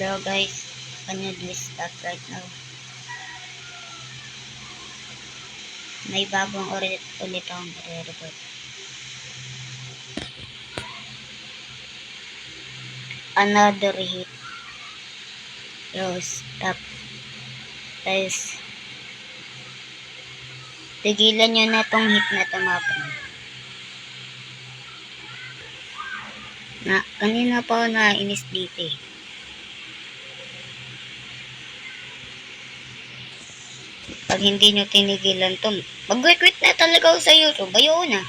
Hello guys, please stop right now? May bagong ulit ulit akong re-report. Another hit. Yo, stop. Guys, tigilan nyo na tong hit na tumapon. Na, kanina pa ako nainis dito eh. Pag hindi nyo tinigilan to, mag-quit na talaga ako sa YouTube. Ayaw na.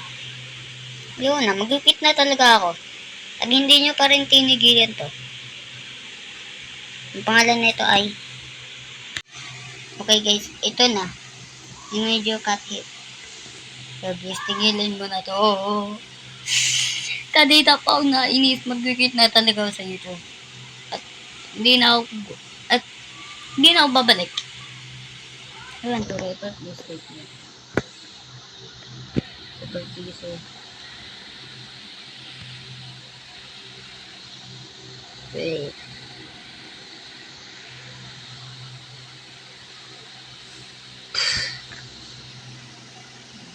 Ayaw na, mag-quit na talaga ako. Pag hindi nyo pa rin tinigilan to. Ang pangalan nito ay Okay guys, ito na. Yung medyo cut. So guys, tigilan mo na to. Kadita pa ako nainis, mag-quit na talaga ako sa YouTube. At hindi na ako, at hindi na ako babalik. Ayan, to report this statement. Super teaser. Wait.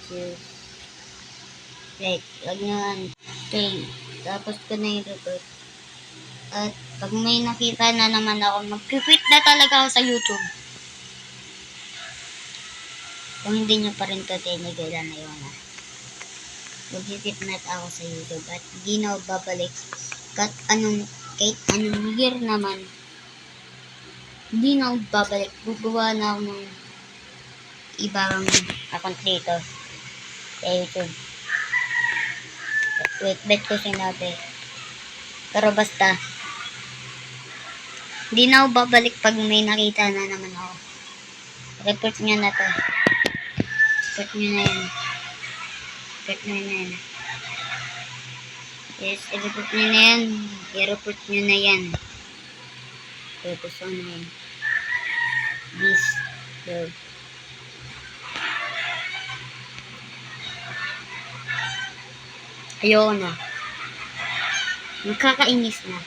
Just Wait, wag nyo yan. Okay, tapos ko na yung report. At pag may nakita na naman ako, mag-quit na talaga ako sa YouTube. Kung hindi nyo pa rin to tinigilan na yun ha. Na ako sa YouTube at hindi na babalik. Kahit anong, kahit anong year naman, hindi na ako babalik. Gugawa na ako ng ibang account dito sa YouTube. Wait, bet ko sinabi. Pero basta, hindi na ako babalik pag may nakita na naman ako. Report nyo na to. Report nyo na yan. Report nyo na. Yes, i-report nyo na yan. I-report nyo na yan. Focus on yan. This. So, Ayoko na. Nakakainis na.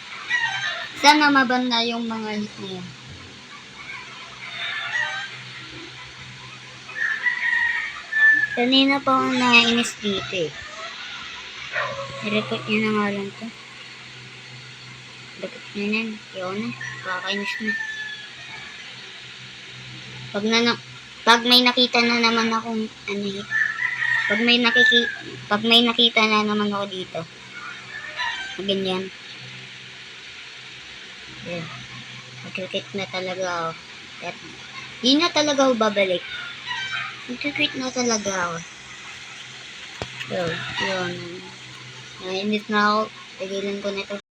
Sana mabanda yung mga hit na yun. Kanina pa ako nainis dito eh. I-report nyo na nga lang to. Report nyo na. Ayoko na. Nakakainis na. Pag, na, na- pag may nakita na naman akong ano hit, pag may nakiki pag may nakita na naman ako dito. na Ganyan. Yeah. Magkikit na talaga ako. Di na talaga ako babalik. Magkikit na talaga ako. So, yun. Nainis na ako. Tigilan ko na ito.